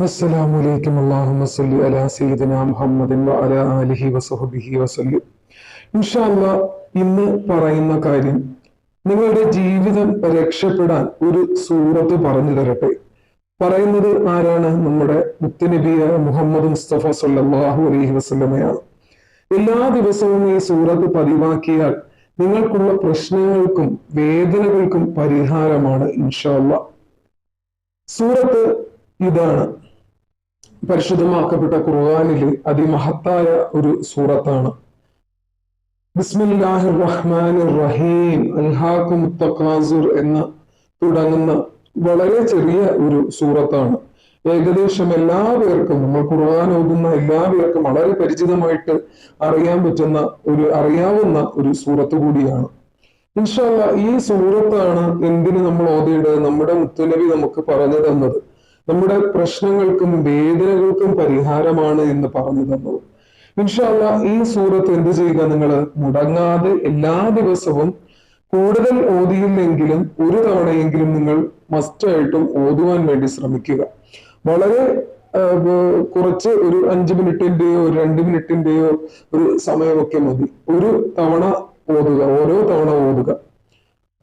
അസ്സലാമു അലൈക്കും അല്ലാഹുമ്മ സല്ലി അലാ സയ്യിദിന മുഹമ്മദിൻ വഅലാ ആലിഹി വസഹബിഹി വസല്ലം. അല്ലാഹ് ഇന്ന് പറയുന്ന കാര്യം നിങ്ങളുടെ ജീവിതം രക്ഷപ്പെടാൻ ഒരു സൂറത്ത് പറഞ്ഞു തരട്ടെ. പറയുന്നത് ആരാണ്? നമ്മുടെ മുത്തനബിയായ മുഹമ്മദ് മുസ്തഫ സല്ലല്ലാഹു അലൈഹി വസല്ലമയാണ്. എല്ലാ ദിവസവും ഈ സൂറത്ത് പതിവാക്കിയാൽ നിങ്ങൾക്കുള്ള പ്രശ്നങ്ങൾക്കും വേദനകൾക്കും പരിഹാരമാണ് ഇൻഷാ അല്ലാ. സൂറത്ത് ഇതാണ്. പരിശുദ്ധമാക്കപ്പെട്ട ഖുർആാനിലെ അതിമഹത്തായ ഒരു സൂറത്താണ്. ബിസ്മില്ലാഹിർ റഹ്മാനിർ റഹീം അൽഹാഖു മുത്തഖാസുർ എന്ന് തുടങ്ങുന്ന വളരെ ചെറിയ ഒരു സൂറത്താണ്. ഏകദേശം എല്ലാ പേർക്കും നമ്മൾ ഖുർആൻ ഓതുന്ന എല്ലാ പേർക്കും വളരെ പരിചിതമായിട്ട് അറിയാൻ പറ്റുന്ന ഒരു അറിയാവുന്ന ഒരു സൂറത്ത് കൂടിയാണ്. ഇൻഷാല്ല ഈ സൂറത്താണ് എന്തിന് നമ്മൾ ഓതേണ്ടത്? നമ്മുടെ മുത്തുനബി നമുക്ക് പറഞ്ഞു തന്നത്. നമ്മുടെ പ്രശ്നങ്ങൾക്കും വേദനകൾക്കും പരിഹാരമാണ് എന്ന് പറഞ്ഞു തന്നത്. ഇൻഷാല്ല ഈ സൂറത്ത് എന്ത് ചെയ്യുക നിങ്ങൾ മുടങ്ങാതെ എല്ലാ ദിവസവും കൂടുതൽ ഓതിയില്ലെങ്കിലും ഒരു തവണയെങ്കിലും നിങ്ങൾ മസ്റ്റായിട്ടും ഓതുവാൻ വേണ്ടി ശ്രമിക്കുക. വളരെ കുറച്ച് ഒരു അഞ്ച് മിനിറ്റിന്റെയോ ഒരു രണ്ട് മിനിറ്റിന്റെയോ ഒരു സമയമൊക്കെ മതി. ഒരു തവണ ഓതുക ഓരോ തവണ ഓതുക.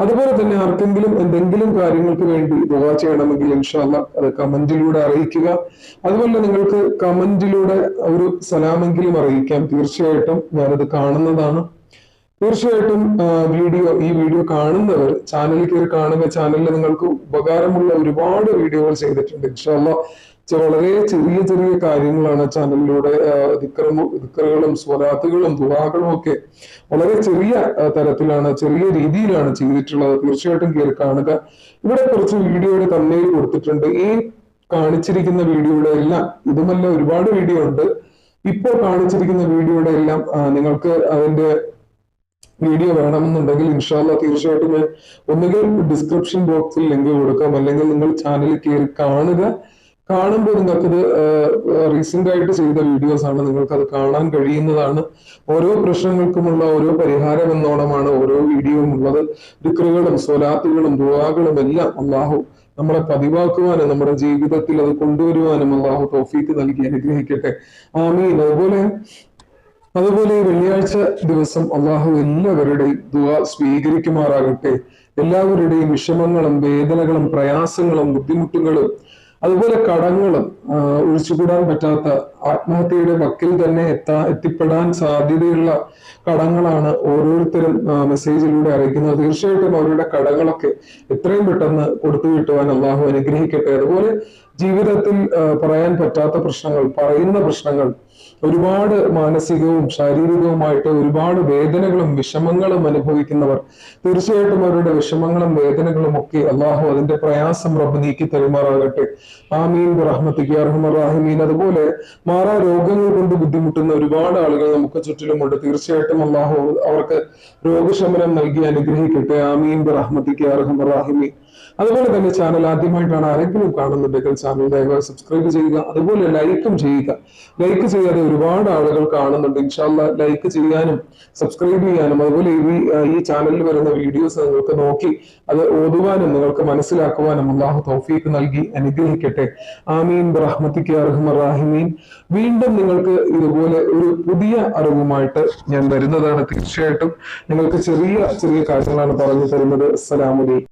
അതുപോലെ തന്നെ ആർക്കെങ്കിലും എന്തെങ്കിലും കാര്യങ്ങൾക്ക് വേണ്ടി ദുവാ ചെയ്യണമെങ്കിൽ ഇൻഷാല്ല അത് കമന്റിലൂടെ അറിയിക്കുക. അതുപോലെ നിങ്ങൾക്ക് കമന്റിലൂടെ ഒരു സലാമെങ്കിലും അറിയിക്കാം. തീർച്ചയായിട്ടും ഞാനത് കാണുന്നതാണ്. തീർച്ചയായിട്ടും വീഡിയോ ഈ വീഡിയോ കാണുന്നവർ ചാനലിൽ കയറി കാണുന്ന ചാനലിൽ നിങ്ങൾക്ക് ഉപകാരമുള്ള ഒരുപാട് വീഡിയോകൾ ചെയ്തിട്ടുണ്ട്. ഇൻഷാല്ല വളരെ ചെറിയ ചെറിയ കാര്യങ്ങളാണ് ചാനലിലൂടെ ദിക്കറുകളും സ്വലാത്തുകളും ദുവാകളും ഒക്കെ വളരെ ചെറിയ തരത്തിലാണ് ചെറിയ രീതിയിലാണ് ചെയ്തിട്ടുള്ളത്. തീർച്ചയായിട്ടും കയറി കാണുക. ഇവിടെ കുറച്ച് വീഡിയോയുടെ തമ്മയിൽ കൊടുത്തിട്ടുണ്ട്. ഈ കാണിച്ചിരിക്കുന്ന വീഡിയോയുടെ എല്ലാം ഇതുമല്ല ഒരുപാട് വീഡിയോ ഉണ്ട്. ഇപ്പോൾ കാണിച്ചിരിക്കുന്ന വീഡിയോയുടെ എല്ലാം നിങ്ങൾക്ക് അതിന്റെ വീഡിയോ വേണമെന്നുണ്ടെങ്കിൽ ഇൻഷാല്ല തീർച്ചയായിട്ടും ഞാൻ ഒന്നുകിൽ ഡിസ്ക്രിപ്ഷൻ ബോക്സിൽ ലിങ്ക് കൊടുക്കാം. അല്ലെങ്കിൽ നിങ്ങൾ ചാനലിൽ കയറി കാണുക. കാണുമ്പോൾ നിങ്ങൾക്കത് റീസെന്റ് ആയിട്ട് ചെയ്ത വീഡിയോസ് ആണ് നിങ്ങൾക്ക് അത് കാണാൻ കഴിയുന്നതാണ്. ഓരോ പ്രശ്നങ്ങൾക്കുമുള്ള ഓരോ പരിഹാരം എന്നോണമാണ് ഓരോ വീഡിയോയും ഉള്ളത് ദിക്റുകളും സ്വലാത്തുകളും ദുവാകളും എല്ലാം അള്ളാഹു നമ്മളെ പതിവാക്കുവാനും നമ്മുടെ ജീവിതത്തിൽ അത് കൊണ്ടുവരുവാനും അള്ളാഹു തോഫീക്ക് നൽകി അനുഗ്രഹിക്കട്ടെ. ആമീൻ. അതുപോലെ അതുപോലെ ഈ വെള്ളിയാഴ്ച ദിവസം അള്ളാഹു എല്ലാവരുടെയും ദുവ സ്വീകരിക്കുമാറാകട്ടെ. എല്ലാവരുടെയും വിഷമങ്ങളും വേദനകളും പ്രയാസങ്ങളും ബുദ്ധിമുട്ടുകളും അതുപോലെ കടങ്ങളും ഒഴിച്ചുകൂടാൻ പറ്റാത്ത ആത്മഹത്യയുടെ വക്കിൽ തന്നെ എത്താ എത്തിപ്പെടാൻ സാധ്യതയുള്ള കടങ്ങളാണ് ഓരോരുത്തരും മെസ്സേജിലൂടെ അറിയിക്കുന്നത്. തീർച്ചയായിട്ടും അവരുടെ കടങ്ങളൊക്കെ എത്രയും പെട്ടെന്ന് കൊടുത്തു കിട്ടുവാൻ അള്ളാഹു അനുഗ്രഹിക്കട്ടെ. അതുപോലെ ജീവിതത്തിൽ പറയാൻ പറ്റാത്ത പ്രശ്നങ്ങൾ പറയുന്ന പ്രശ്നങ്ങൾ ഒരുപാട് മാനസികവും ശാരീരികവുമായിട്ട് ഒരുപാട് വേദനകളും വിഷമങ്ങളും അനുഭവിക്കുന്നവർ തീർച്ചയായിട്ടും അവരുടെ വിഷമങ്ങളും വേദനകളും ഒക്കെ അള്ളാഹു അതിന്റെ പ്രയാസം റബ്ബ് നീക്കി തരുമാറാകട്ടെ. ആമീൻ. റഹ്മത്തിക്ക് അർഹമറാഹിമീൻ അതുപോലെ മാറാ രോഗങ്ങൾ കൊണ്ട് ബുദ്ധിമുട്ടുന്ന ഒരുപാട് ആളുകൾ നമുക്ക് ചുറ്റിലുമുണ്ട്. തീർച്ചയായിട്ടും അള്ളാഹു അവർക്ക് രോഗശമനം നൽകി അനുഗ്രഹിക്കട്ടെ. ആമീൻ. റഹ്മത്തിക്ക് അർഹമറാഹിമീൻ അതുപോലെ തന്നെ ചാനൽ ആദ്യമായിട്ടാണ് ആരെങ്കിലും കാണുന്നുണ്ടെങ്കിൽ ചാനൽ ദയവായി സബ്സ്ക്രൈബ് ചെയ്യുക. അതുപോലെ ലൈക്കും ചെയ്യുക. ലൈക്ക് ചെയ്യാതെ ഒരുപാട് ആളുകൾ കാണുന്നുണ്ട്. ഇൻഷാല്ല ലൈക്ക് ചെയ്യാനും സബ്സ്ക്രൈബ് ചെയ്യാനും അതുപോലെ ഈ ഈ ചാനലിൽ വരുന്ന വീഡിയോസ് നിങ്ങൾക്ക് നോക്കി അത് ഓതുവാനും നിങ്ങൾക്ക് മനസ്സിലാക്കുവാനും അള്ളാഹു തൗഫീക്ക് നൽകി അനുഗ്രഹിക്കട്ടെ. ആമീൻ. റഹ്മത്തിക്ക് അർഹമറാഹിമീൻ വീണ്ടും നിങ്ങൾക്ക് ഇതുപോലെ ഒരു പുതിയ അറിവുമായിട്ട് ഞാൻ വരുന്നതാണ് തീർച്ചയായിട്ടും. നിങ്ങൾക്ക് ചെറിയ ചെറിയ കാര്യങ്ങളാണ് പറഞ്ഞു തരുന്നത്. അസ്സലാമലൈക്കും